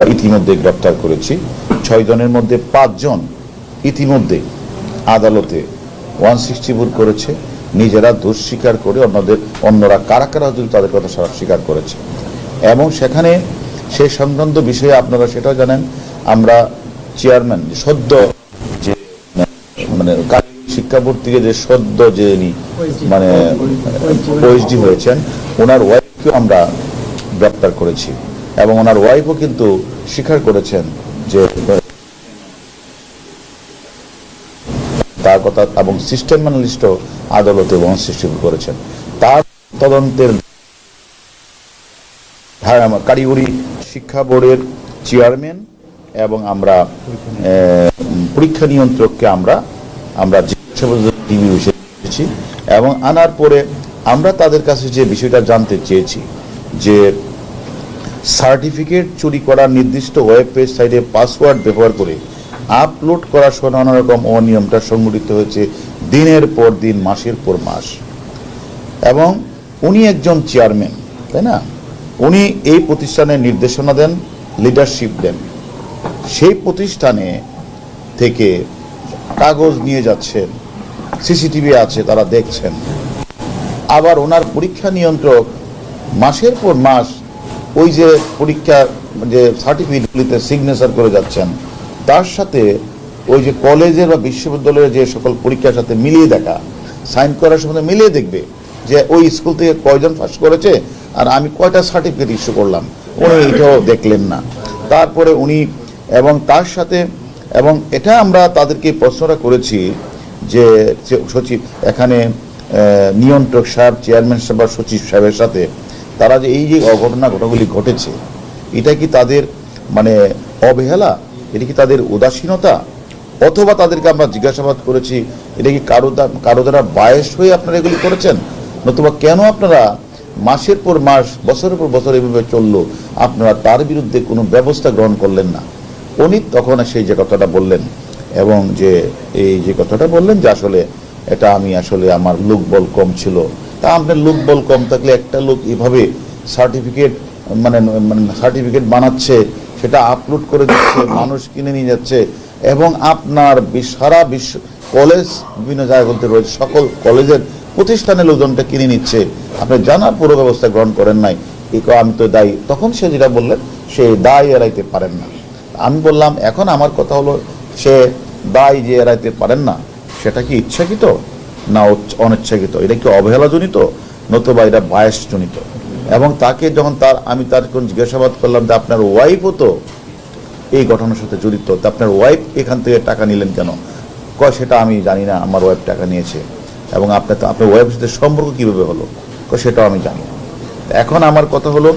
ইতিমধ্যে গ্রেপ্তার করেছি ছয় জনের মধ্যে পাঁচজন ইতিমধ্যে আদালতে ওয়ান সিক্সটি ফোর করেছে নিজেরা দোষ স্বীকার করে অন্যদের অন্যরা কারা কারা যদি তাদের কথা সারা স্বীকার করেছে এবং সেখানে সেই সংক্রান্ত বিষয়ে আপনারা সেটাও জানেন আমরা চেয়ারম্যান সদ্য যে মানে শিক্ষা বোর্ড থেকে যে সদ্য যে মানে ওএসডি হয়েছেন ওনার ওয়াইফকেও আমরা গ্রেপ্তার করেছি এবং ওনার ওয়াইফও কিন্তু স্বীকার করেছেন যে তার কথা এবং সিস্টেম ম্যানালিস্টও আদালতে বহন সৃষ্টি করেছেন। তার তদন্তের কারিগরি শিক্ষা বোর্ডের চেয়ারম্যান এবং আমরা পরীক্ষা নিয়ন্ত্রককে আমরা আমরা টিভি এবং আনার পরে আমরা তাদের কাছে যে বিষয়টা জানতে চেয়েছি যে সার্টিফিকেট চুরি করার নির্দিষ্ট ওয়েব পেজ সাইটে পাসওয়ার্ড ব্যবহার করে আপলোড করার সহ নানা রকম অনিয়মটা সংঘটিত হয়েছে দিনের পর দিন, মাসের পর মাস। এবং উনি একজন চেয়ারম্যান, তাই না? উনি এই প্রতিষ্ঠানের নির্দেশনা দেন, লিডারশিপ দেন। সেই প্রতিষ্ঠানে থেকে কাগজ নিয়ে যাচ্ছেন, সিসিটিভি আছে, তারা দেখছেন। আবার ওনার পরীক্ষা নিয়ন্ত্রক মাসের পর মাস ওই যে পরীক্ষা, যে সার্টিফিকেটগুলিতে সিগনেচার করে যাচ্ছেন, তার সাথে ওই যে কলেজের বা বিশ্ববিদ্যালয়ের যে সকল পরীক্ষার সাথে মিলিয়ে দেখা সাইন করার সময় মিলিয়ে দেখবে যে ওই স্কুল থেকে কয়জন পাস করেছে আর আমি কয়টা সার্টিফিকেট ইস্যু করলাম। উনি এটাও দেখলেন না। তারপরে উনি এবং তার সাথে এবং এটা আমরা তাদেরকে প্রশ্নটা করেছি যে সচিব, এখানে নিয়ন্ত্রক সাহেব চেয়ারম্যান সাহেব বা সচিব সাহেবের সাথে তারা যে এই যে অঘটনা ঘটনাগুলি ঘটেছে, এটা কি তাদের মানে অবহেলা? এটা কি তাদের উদাসীনতা? অথবা তাদেরকে আমরা জিজ্ঞাসাবাদ করেছি, এটা কি কারও কারও দ্বারা বায়স হয়ে আপনারা এগুলি করেছেন? নতুবা কেন আপনারা মাসের পর মাস, বছরের পর বছর এভাবে চলল? আপনারা তার বিরুদ্ধে কোনো ব্যবস্থা গ্রহণ করলেন না। উনি তখন সেই যে কথাটা বললেন এবং যে এই যে কথাটা বললেন যে আসলে এটা আমি আসলে আমার লোকবল কম ছিল। তা আপনার লোক বল কম থাকলে একটা লোক এভাবে সার্টিফিকেট মানে মানে সার্টিফিকেট বানাচ্ছে, সেটা আপলোড করে দিচ্ছে, মানুষ কিনে নিয়ে যাচ্ছে, এবং আপনার সারা বিশ্ব কলেজ বিভিন্ন জায়গাতে রয়েছে, সকল কলেজের প্রতিষ্ঠানের লোকজনটা কিনে নিচ্ছে। আপনি জানার পুরো ব্যবস্থা গ্রহণ করেন নাই। আমি তো দায়ী। তখন সে যেটা বললেন, সে দায় এড়াইতে পারেন না। আমি বললাম, এখন আমার কথা হলো, সে দায় যে এড়াইতে পারেন না, সেটা কি ইচ্ছাকৃত? না অনিচ্ছাকৃত। এটা কি অবহেলাজনিত? নতুবা এটা বায়াসজনিত? এবং তাকে যখন তার, আমি তার কোন জিজ্ঞাসাবাদ করলাম যে আপনার ওয়াইফও তো এই ঘটনার সাথে জড়িত, তা আপনার ওয়াইফ এখান থেকে টাকা নিলেন কেন? কয়, সেটা আমি জানি না, আমার ওয়াইফ টাকা নিয়েছে। এবং আপনার আপনার ওয়াইফের সাথে সম্পর্ক কীভাবে হলো? কয়, সেটাও আমি জানি এখন আমার কথা হলো,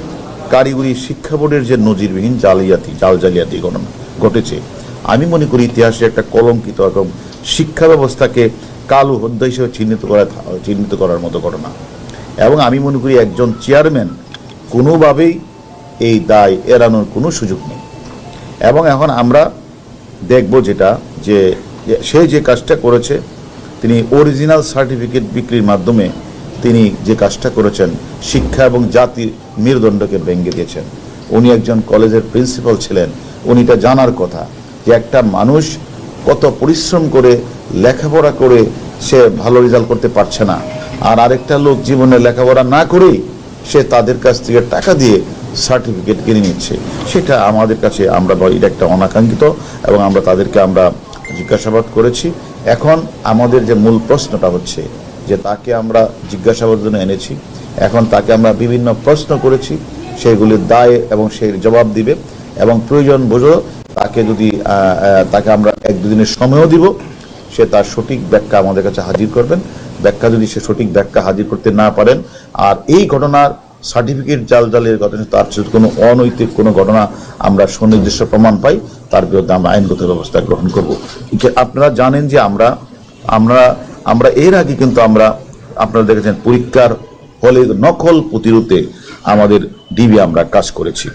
কারিগরি শিক্ষা বোর্ডের যে নজিরবিহীন জালিয়াতি, জাল জালিয়াতি ঘটনা, ঘটেছে। আমি মনে করি ইতিহাসে একটা কলঙ্কিত এবং শিক্ষা ব্যবস্থাকে কালো হত্যা হিসেবে চিহ্নিত করা চিহ্নিত করার মতো ঘটনা। এবং আমি মনে করি একজন চেয়ারম্যান কোনোভাবেই এই দায় এড়ানোর কোনো সুযোগ নেই। এবং এখন আমরা দেখব যেটা, যে সে যে কাজটা করেছে, তিনি অরিজিনাল সার্টিফিকেট বিক্রির মাধ্যমে তিনি যে কাজটা করেছেন, শিক্ষা এবং জাতির মেরুদণ্ডকে ভেঙে দিয়েছেন। উনি একজন কলেজের প্রিন্সিপাল ছিলেন উনিটা জানার কথা যে একটা মানুষ কত পরিশ্রম করে লেখাপড়া করে সে ভালো রেজাল্ট করতে পারছে না। আর আরেকটা লোক জীবনে লেখাপড়া না করেই সে তাদের কাছ থেকে টাকা দিয়ে সার্টিফিকেট কিনে নিচ্ছে। সেটা আমাদের কাছে আমরা এটা একটা অনাকাঙ্ক্ষিত এবং আমরা তাদেরকে আমরা জিজ্ঞাসাবাদ করেছি। এখন আমাদের যে মূল প্রশ্নটা হচ্ছে যে তাকে আমরা জিজ্ঞাসাবাদের জন্য এনেছি। এখন তাকে আমরা বিভিন্ন প্রশ্ন করেছি সেগুলির দায় এবং সেই জবাব দিবে এবং প্রয়োজন বোঝো তাকে যদি তাকে আমরা এক দুদিনের সময়ও দিব। সে তার সঠিক ব্যাখ্যা আমাদের কাছে হাজির করবেন। ব্যাখ্যা যদি সে সঠিক ব্যাখ্যা হাজির করতে না পারেন, আর এই ঘটনার সার্টিফিকেট জাল জালের ঘটনা তার কোনো অনৈতিক কোনো ঘটনা আমরা সুনির্দিষ্ট প্রমাণ পাই, তার বিরুদ্ধে আমরা আইনগত ব্যবস্থা গ্রহণ করব। আপনারা জানেন যে আমরা আমরা আমরা এর আগে কিন্তু আমরা আপনারা দেখেছেন পরীক্ষার হলে নকল প্রতিরোধে আমাদের ডিবি আমরা কাজ করেছি।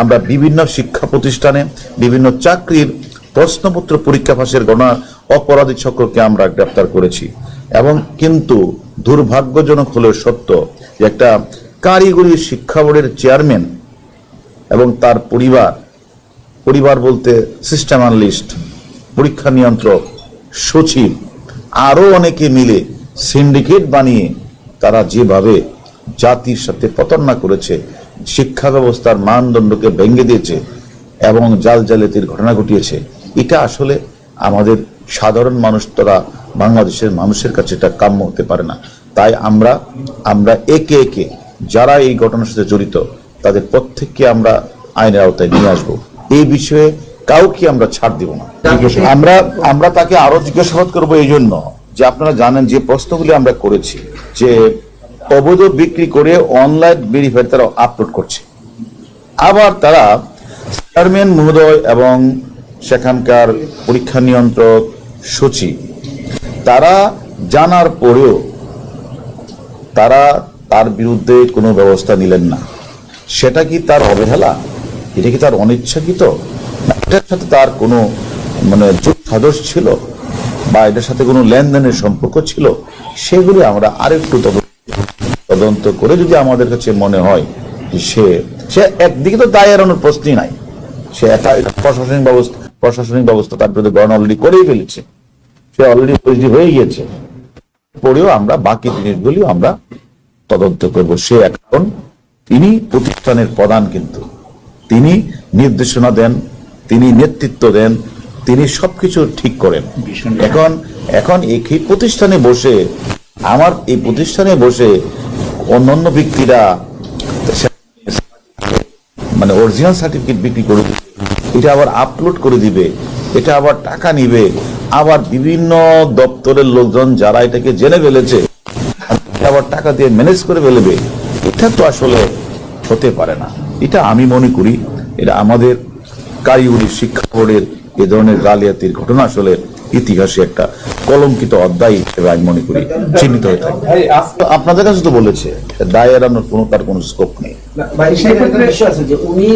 আমরা বিভিন্ন শিক্ষা প্রতিষ্ঠানে বিভিন্ন চাকরির প্রশ্নপত্র পরীক্ষা ফাঁসের ঘটনা অপরাধী চক্রকে আমরা গ্রেপ্তার করেছি। এবং কিন্তু দুর্ভাগ্যজনক হলেও সত্য যে একটা কারিগরি শিক্ষা বোর্ডের চেয়ারম্যান এবং তার পরিবার পরিবার বলতে সিস্টেম অ্যানালিস্ট পরীক্ষা নিয়ন্ত্রক, সচিব আরও অনেকে মিলে সিন্ডিকেট বানিয়ে তারা যেভাবে জাতির সাথে প্রতারণা করেছে, শিক্ষা ব্যবস্থার মানদণ্ডকে ভেঙে দিয়েছে এবং জাল জালিয়াতির ঘটনা ঘটিয়েছে, এটা আসলে আমাদের সাধারণ মানুষ তারা বাংলাদেশের মানুষের কাছে এটা কাম্য হতে পারে না। তাই আমরা আমরা একে একে যারা এই ঘটনার সাথে জড়িত, তাদের প্রত্যেককে আমরা আইনের আওতায় নিয়ে আসব। এই বিষয়ে কাউকে আমরা ছাড় দিব না। আমরা আমরা তাকে আরও জিজ্ঞাসাবাদ করব এই জন্য যে আপনারা জানেন যে প্রশ্নগুলি আমরা করেছি, যে অবৈধ বিক্রি করে অনলাইন ভেরিফাই তারা আপলোড করছে। আবার তারা চেয়ারম্যান মহোদয় এবং সেখানকার পরীক্ষা নিয়ন্ত্রক সচিব তারা জানার পরেও তারা তার বিরুদ্ধে কোনো ব্যবস্থা নিলেন না। সেটা কি তার অবহেলা? এটা কি তার অনিচ্ছাকৃত? না, এটার সাথে তার কোনো মানে যোগ সাদস ছিল? বা এটার সাথে কোনো লেনদেনের সম্পর্ক ছিল? সেগুলি আমরা আরেকটু তদন্ত তদন্ত করে যদি আমাদের কাছে মনে হয় যে সে সে একদিকে তো দায় এড়ানোর প্রশ্নই নাই। সে একটা প্রশাসনিক ব্যবস্থা প্রশাসনিক ব্যবস্থা তার বিরুদ্ধে গ্রহণ অলরেডি করেই ফেলেছে। সে অলরেডি পরিচিত হয়ে গিয়েছে। পরেও আমরা বাকি জিনিসগুলি আমরা তদন্ত করব। সে এখন তিনি প্রতিষ্ঠানের প্রধান কিন্তু। তিনি নির্দেশনা দেন তিনি নেতৃত্ব দেন তিনি সবকিছু ঠিক করেন। এখন এখন একই প্রতিষ্ঠানে বসে আমার এই প্রতিষ্ঠানে বসে অন্যান্য ব্যক্তিরা মানে অরিজিনাল সার্টিফিকেট বিক্রি করে এটা আবার আপলোড করে দিবে, এটা আবার টাকা নিবে। আবার বিভিন্ন দপ্তরের লোকজন যারা এটাকে জেনে ফেলেছে আবার টাকা দিয়ে ম্যানেজ করে ফেলবে। এটা তো আসলে হতে পারে না। এটা আমি মনে করি, এটা আমাদের কারিগরি শিক্ষা বোর্ডের এ ধরনের গালিয়াতির ঘটনা আসলে ইতিহাসে একটা কলঙ্কিত অধ্যায় হিসেবে আমি মনে করি চিহ্নিত হয়ে থাকে। আপনাদের কাছে তো বলেছে দায় এড়ানোর কোনো তার কোনো স্কোপ নেই। না, ভাই সেখানে একটা বিষয় আছে যে উনি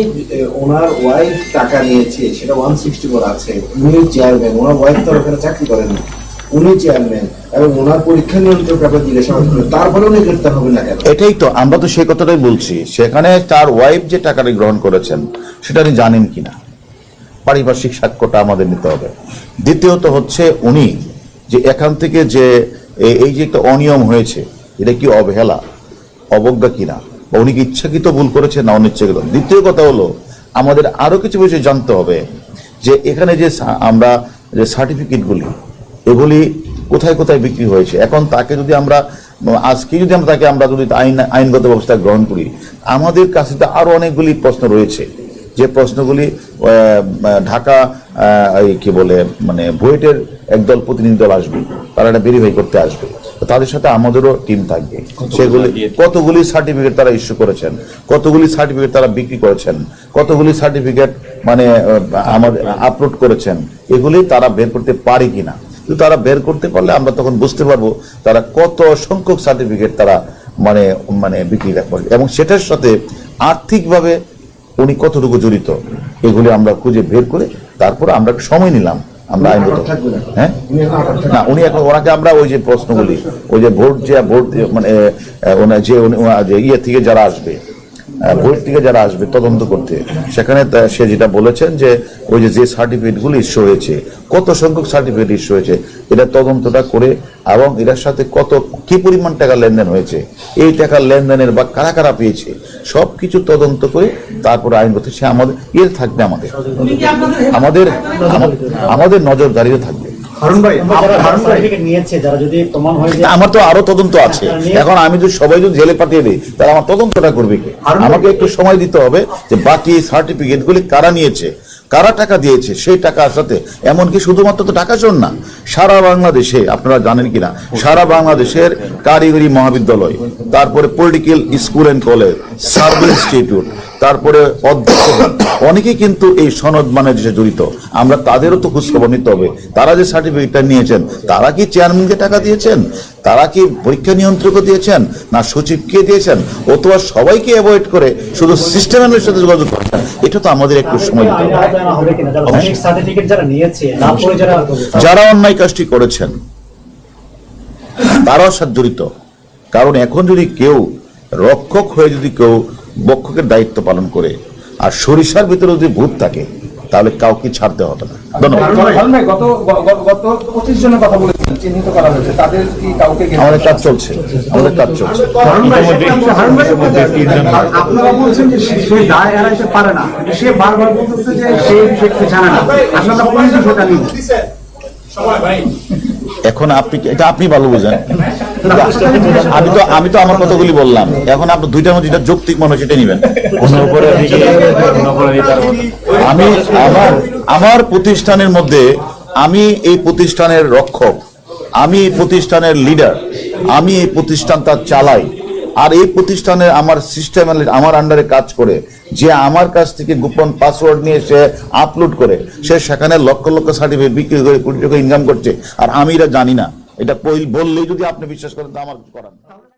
ওনার ওয়াইফ টাকা নিয়েছে সেটা ওয়ান সিক্সটি আছে উনি চেয়ারম্যান ওনার ওয়াইফ তো ওখানে চাকরি করেন উনি চেয়ারম্যান এবং ওনার পরীক্ষা নিয়ন্ত্রক ব্যাপারে জিজ্ঞাসাবাদ করে তারপরে উনি গ্রেপ্তার হবে না কেন? এটাই তো আমরা তো সেই কথাটাই বলছি সেখানে তার ওয়াইফ যে টাকাটা গ্রহণ করেছেন সেটা উনি জানেন কিনা? পারিপার্শ্বিক সাক্ষ্যটা আমাদের নিতে হবে। দ্বিতীয়ত হচ্ছে উনি যে এখান থেকে যে এই যে একটা অনিয়ম হয়েছে, এটা কি অবহেলা, অবজ্ঞা কিনা, বা উনি কি ইচ্ছাকৃত ভুল করেছে না অনিচ্ছাকৃত? দ্বিতীয় কথা হলো, আমাদের আরও কিছু বিষয় জানতে হবে, যে এখানে যে আমরা যে সার্টিফিকেটগুলি, এগুলি কোথায় কোথায় বিক্রি হয়েছে? এখন তাকে যদি আমরা, আজকে যদি আমরা তাকে, আমরা যদি আইন, আইনগত ব্যবস্থা গ্রহণ করি, আমাদের কাছে তো আরও অনেকগুলি প্রশ্ন রয়েছে। যে প্রশ্নগুলি ঢাকা এই কি বলে মানে বুয়েটের একদল প্রতিনিধি দল আসবে তারা এটা ভেরিফাই করতে আসবে। তো তাদের সাথে আমাদেরও টিম থাকবে। সেগুলি কতগুলি সার্টিফিকেট তারা ইস্যু করেছেন? কতগুলি সার্টিফিকেট তারা বিক্রি করেছেন? কতগুলি সার্টিফিকেট মানে আমাদের আপলোড করেছেন? এগুলি তারা বের করতে পারে কিনা? কিন্তু তারা বের করতে পারলে আমরা তখন বুঝতে পারব তারা কত সংখ্যক সার্টিফিকেট তারা মানে মানে বিক্রি করে। এবং সেটার সাথে আর্থিকভাবে উনি কতটুকু জড়িত? এগুলি আমরা খুঁজে বের করে তারপর আমরা সময় নিলাম। আমরা আইনগত। হ্যাঁ? না উনি এখন ওনাকে আমরা ওই যে প্রশ্নগুলি ওই যে ভোট যে ভোট মানে ওনার যে উনি- যে ইয়ে থেকে যারা আসবে ভোট থেকে যারা আসবে তদন্ত করতে। সেখানে সে যেটা বলেছেন যে ওই যে যে সার্টিফিকেটগুলি ইস্যু হয়েছে কত সংখ্যক সার্টিফিকেট ইস্যু হয়েছে এটা তদন্তটা করে এবং এটার সাথে কত কি পরিমাণ টাকা লেনদেন হয়েছে এই টাকার লেনদেনের বা কারা কারা পেয়েছে সব কিছু তদন্ত করে তারপরে আইনগত সে আমাদের ইয়ে থাকবে আমাদের। আমাদের আমাদের- আমাদের নজরদারিও থাকবে। হারুন ভাই যারা সার্টিফিকেট নিয়েছে যারা যদি প্রমাণ হয় যে আমার তো আরও তদন্ত আছে। এখন আমি যদি সবাই যদি জেলে পাঠিয়ে দিই তাহলে আমার তদন্তটা করবে কি? আমাকে একটু সময় দিতে হবে যে বাকি সার্টিফিকেট গুলি কারা নিয়েছে কারা টাকা দিয়েছে সেই টাকার সাথে। এমনকি শুধুমাত্র তো টাকা শোন না সারা বাংলাদেশে আপনারা জানেন কিনা সারা বাংলাদেশের কারিগরি মহাবিদ্যালয় তারপরে political school and college service institute তারপরে অনেকেই কিন্তু এই সনদ মানে যে জড়িত। আমরা তাদেরও তো খোঁজখবর নিতে হবে। তারা যে সার্টিফিকেটটা নিয়েছেন তারা কি চেয়ারম্যানকে টাকা দিয়েছেন? তারা কি পরীক্ষা নিয়ন্ত্রক দিয়েছেন? না সচিবকে দিয়েছেন? অথবা সবাইকে অ্যাভয়েড করে শুধু সিস্টেমের সাথে যোগাযোগ করছেন? এটা তো আমাদের একটু সময় যারা অন্যায় কাজটি করেছেন তারাও সাথে জড়িত। কারণ এখন যদি কেউ রক্ষক হয়ে যদি কেউ বক্ষকের দায়িত্ব পালন করে আর সরিষার ভিতরে যদি ভূত থাকে তাহলে কাউকে ছাড়তে হবে না। ধন্যবাদ। হারুন ভাই, গত গ- গ- গত পঁচিশ জনের কথা বলেছেন চিহ্নিত করা হয়েছে। তাদের কি কাউকে আমাদের কাজ চলছে আমাদের কাজ চলছে। হারুন ভাই, হারুন ভাই, আপনারা বলছেন যে সে- সে দায় এড়াইতে পারে না কিন্তু সে বারবার বলতেছে যে সে বিষয়কে জানে না। আসলে পুলিশ বিষয়টা নিয়ে এখন আপনি এটা আপনি ভালো বোঝেন। আমি তো আমি তো আমার কথাগুলি বললাম। এখন আপনি দুইটার মধ্যে যেটা যৌক্তিক মনে হয় সেটা নেবেন। আমি আমার আমার প্রতিষ্ঠানের মধ্যে আমি এই প্রতিষ্ঠানের রক্ষক আমি এই প্রতিষ্ঠানের লিডার আমি এই প্রতিষ্ঠানটা চালাই। আর এই প্রতিষ্ঠানে আমার সিস্টেম আমার আন্ডারে কাজ করে যে আমার কাছ থেকে গোপন পাসওয়ার্ড নিয়ে সে আপলোড করে সে সেখানে লক্ষ লক্ষ সার্টিফিকেট বিক্রি করে কোটি টাকা ইনকাম করছে। আর আমি এটা জানি না। এটা বললেই যদি আপনি বিশ্বাস করেন তো আমার করার।